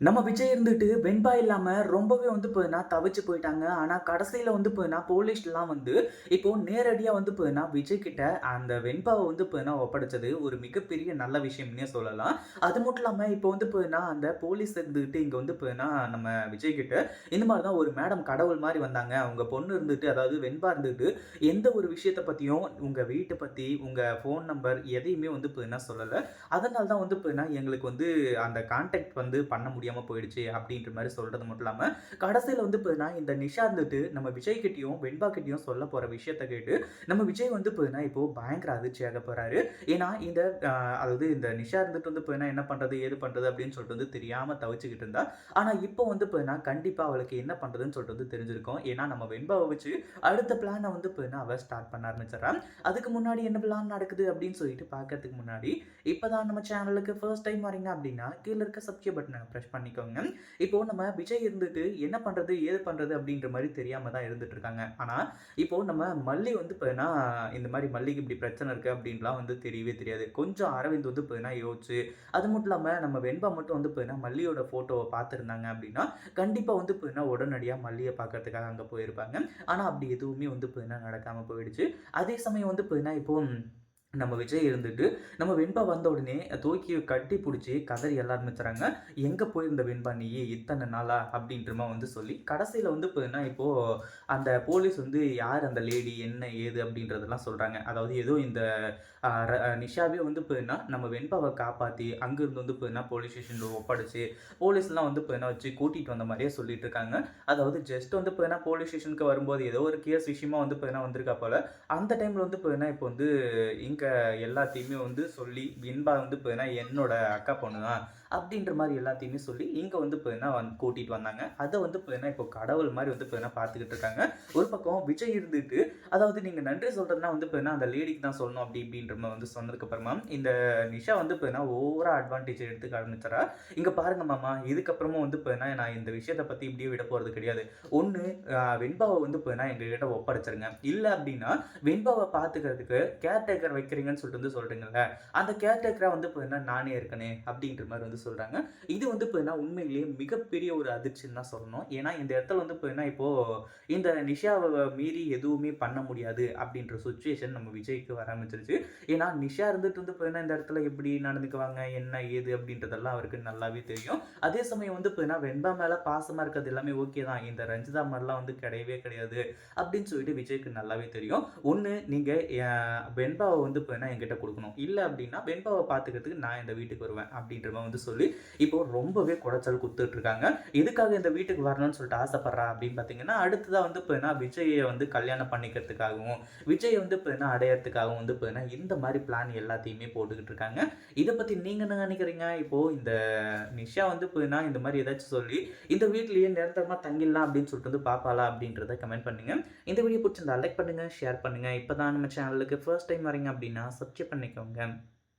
நம்ம விஜய் இருந்துட்டு வெண்பா இல்லாம ரொம்பவே வந்து போதுனா தவிச்சு போயிட்டாங்க. ஆனா கடைசியில வந்து போதுனா போலீஸ்லாம் வந்து இப்போ நேரடியா வந்து போதுனா விஜய் கிட்ட அந்த வெண்பாவை வந்து போதுனா ஒப்படைச்சது ஒரு மிகப்பெரிய நல்ல விஷயம்னே சொல்லலாம். அது மட்டும் இல்லாம இப்போ வந்து போதுனா அந்த போலீஸ் இருந்துட்டு இங்க வந்து போதுனா நம்ம விஜய் கிட்ட இந்த மாதிரி தான் ஒரு மேடம் கடவுள் மாதிரி வந்தாங்க. அவங்க பொண்ணு இருந்துட்டு அதாவது வெண்பா இருந்துட்டு எந்த ஒரு விஷயத்த பத்தியும் உங்க வீட்டை பத்தி, உங்க ஃபோன் நம்பர் எதையுமே வந்து போதுனா சொல்லல. அதனால தான் வந்து போதுனா எங்களுக்கு வந்து அந்த கான்டாக்ட் வந்து பண்ண முடியும் போயிடுச்சு அப்படின்ற மாதிரி சொல்கிறது மட்டும் இல்லாமல் கடைசியில் வந்து பார்த்தீங்கன்னா, இந்த நிஷா இருந்துட்டு நம்ம விஜய் கிட்டயும், வெண்பா கிட்டயும் சொல்ல போகிற விஷயத்த கேட்டு, நம்ம விஜய் வந்து பார்த்தீங்கன்னா, இப்போது பயங்கர அதிர்ச்சியாக போகிறாரு ஏன்னா, இந்த அதாவது இந்த நிஷா இருந்துட்டு வந்து பார்த்தீங்கன்னா, என்ன பண்ணுறது ஏது பண்ணுறது அப்படின்னு சொல்லிட்டு வந்து தெரியாமல் தவிச்சுக்கிட்டு இருந்தா. ஆனால் இப்போ வந்து பார்த்தீங்கன்னா, கண்டிப்பாக அவளுக்கு என்ன பண்ணுறதுன்னு சொல்லிட்டு வந்து தெரிஞ்சிருக்கும். ஏன்னா, நம்ம வெண்பாவை வச்சு அடுத்த பிளானை வந்து பார்த்தீங்கன்னா, அவள் ஸ்டார்ட் பண்ண ஆரம்பிச்சிடறான் அதுக்கு முன்னாடி என்ன பிளான் நடக்குது அப்படின்னு சொல்லிட்டு பார்க்கறதுக்கு முன்னாடி, இப்போ தான் நம்ம சேனலுக்கு ஃபர்ஸ்ட் டைம் வரீங்க அப்படின்னா, கீழே இருக்க சப்ஸ்கிரைப் பட்டனை பிரஸ் பண்ணிக்கோங்க. இப்போ நம்ம விஜய் இருந்துட்டு என்ன பண்றது, ஏது பண்றது அப்படின்ற மாதிரி தெரியாம தான் இருந்துட்டு இருக்காங்க. ஆனா, இப்போ நம்ம மல்லி வந்து பார்த்தீங்கன்னா, இந்த மாதிரி மல்லிக்கு இப்படி பிரச்சனை இருக்கு அப்படின்லாம் வந்து தெரியவே தெரியாது. கொஞ்சம் அரவிந்த் வந்து பார்த்தீங்கன்னா யோசிச்சு, அது மட்டும் இல்லாம நம்ம வெண்பா மட்டும் வந்து பார்த்தீங்கன்னா, மல்லியோட ஃபோட்டோவை பார்த்துருந்தாங்க அப்படின்னா, கண்டிப்பா வந்து பார்த்தீங்கன்னா, உடனடியா மல்லியை பார்க்கறதுக்காக அங்க போயிருப்பாங்க. ஆனா, அப்படி எதுவுமே வந்து பார்த்தீங்கன்னா நடக்காம போயிடுச்சு. அதே சமயம் வந்து பார்த்தீங்கன்னா, இப்போ நம்ம விஜய் இருந்துட்டு, நம்ம வெண்பா வந்த உடனே தூக்கி கட்டி பிடிச்சி கதறி எழ தராங்க. எங்கே போயிருந்த வெண்பா நீ? இத்தனை நாளா?" அப்படின்றமா வந்து சொல்லி, கடைசியில் வந்து பார்த்தீங்கன்னா, இப்போது அந்த போலீஸ் வந்து யார் அந்த லேடி, என்ன ஏது? அப்படின்றதெல்லாம் சொல்கிறாங்க அதாவது ஏதோ இந்த நிஷாவே வந்து பார்த்தீங்கன்னா, நம்ம வெண்பாவை காப்பாற்றி அங்கேருந்து வந்து பார்த்தீங்கன்னா, போலீஸ் ஸ்டேஷனில் ஒப்படைச்சு, போலீஸ்லாம் வந்து பார்த்தீங்கன்னா வச்சு கூட்டிகிட்டு வந்த மாதிரியே சொல்லிட்டு இருக்காங்க. அதாவது ஜஸ்ட் வந்து பார்த்தீங்கன்னா, போலீஸ் ஸ்டேஷனுக்கு வரும்போது ஏதோ ஒரு கேஸ் விஷயமா வந்து பார்த்தீங்கன்னா வந்திருக்கா போல். அந்த டைமில் வந்து பார்த்தீங்கன்னா, இப்போ வந்து இங்க எல்லாத்தையுமே வந்து சொல்லி, வெண்பா வந்து பார்த்தீங்கன்னா, என்னோட அக்கா பொண்ணு தான் அப்படின்ற மாதிரி எல்லாத்தையுமே சொல்லி, இங்கே வந்து பார்த்தீங்கன்னா வந்து கூட்டிகிட்டு வந்தாங்க. அதை வந்து பார்த்தீங்கன்னா, இப்போ கடவுள் மாதிரி வந்து பார்த்தீங்கன்னா பார்த்துக்கிட்டு இருக்காங்க. ஒரு பக்கம் விஜய் இருந்துட்டு, அதாவது நீங்கள் நன்றி சொல்கிறதுனா வந்து பார்த்தீங்கன்னா, அந்த லேடிக்கு தான் சொல்லணும் அப்படி இப்படின்ற மாதிரி வந்து சொன்னதுக்கப்புறமா இந்த நிஷா வந்து பார்த்தீங்கன்னா, ஓவரா அட்வான்டேஜ் எடுத்துக்க ஆரம்பிச்சுறா. இங்கே பாருங்க மாமா, இதுக்கப்புறமும் வந்து பார்த்தீங்கன்னா, நான் இந்த விஷயத்தை பற்றி இப்படியே விட போகிறது கிடையாது. ஒன்று வெண்பாவை வந்து பார்த்தீங்கன்னா, எங்ககிட்ட ஒப்படைச்சிருங்க இல்லை அப்படின்னா, வெண்பாவை பார்த்துக்கிறதுக்கு கேர்டேக்கர் வைக்கிறீங்கன்னு சொல்லிட்டு வந்து சொல்கிறீங்கல்ல அந்த கேர்டேக்கரா வந்து பார்த்தீங்கன்னா, நானே இருக்கனே" அப்படின்ற மாதிரி வந்து சொல்கிறாங்க இது வந்து பார்த்தீங்கன்னா, உண்மையிலேயே மிகப்பெரிய ஒரு அதிர்ச்சின்னு தான் சொல்லணும். ஏன்னா, இந்த இடத்துல வந்து பார்த்தீங்கன்னா, இப்போது இந்த நிஷாவை மீறி எதுவுமே பண்ண முடியாது அப்படின்ற சுச்சுவேஷன் நம்ம விஜய்க்கு வர ஆரம்பிச்சிருச்சு ஏன்னா, நிஷா இருந்துட்டு வந்து பார்த்தீங்கன்னா, இந்த இடத்துல எப்படி நடந்துக்குவாங்க, என்ன ஏது அப்படின்றதெல்லாம் அவருக்கு நல்லாவே தெரியும். அதே சமயம் வந்து பார்த்தீங்கன்னா, வெண்பா மேலே பாசமாக இருக்கிறது எல்லாமே ஓகே தான். இந்த ரஞ்சிதா மாதிரிலாம் வந்து கிடையவே கிடையாது அப்படின்னு சொல்லிட்டு விஜய்க்கு நல்லாவே தெரியும். ஒன்று நீங்கள் வெண்பாவை வந்து வந்து இப்போன்னா என்கிட்ட கொடுக்கணும் இல்லை அப்படின்னா, வெண்பாவை பார்த்துக்கிறதுக்கு நான் இந்த வீட்டுக்கு வருவேன் அப்படின்ற வந்து சொல்லி, இப்போ ரொம்பவே குடைச்சல் கொடுத்துட்ருக்காங்க எதுக்காக இந்த வீட்டுக்கு வரணும்னு சொல்லிட்டு ஆசைப்படுறா அப்படின்னு பார்த்தீங்கன்னா, அடுத்ததாக வந்து பார்த்தீங்கன்னா, விஜயை வந்து கல்யாணம் பண்ணிக்கிறதுக்காகவும், விஜய் வந்து இப்போ என்ன அடையறதுக்காகவும் வந்து இப்போ என்ன இந்த மாதிரி பிளான் எல்லாத்தையுமே போட்டுக்கிட்டு இருக்காங்க. இதை பற்றி நீங்கள் என்ன நினைக்கிறீங்க? இப்போது இந்த நிஷா வந்து இப்போ என்ன இந்த மாதிரி ஏதாச்சும் சொல்லி, இந்த வீட்லேயே நிரந்தரமாக தங்கிடலாம் அப்படின்னு சொல்லிட்டு வந்து பார்ப்பாளா? அப்படின்றத கமெண்ட் பண்ணுங்கள் இந்த வீடியோ பிடிச்சிருந்தா லைக் பண்ணுங்க, ஷேர் பண்ணுங்க. இப்பதான் நம்ம சேனலுக்கு ஃபர்ஸ்ட் டைம் வரீங்க அப்படின்னா சப்ஸ்கிரைப் பண்ணிக்கோங்க.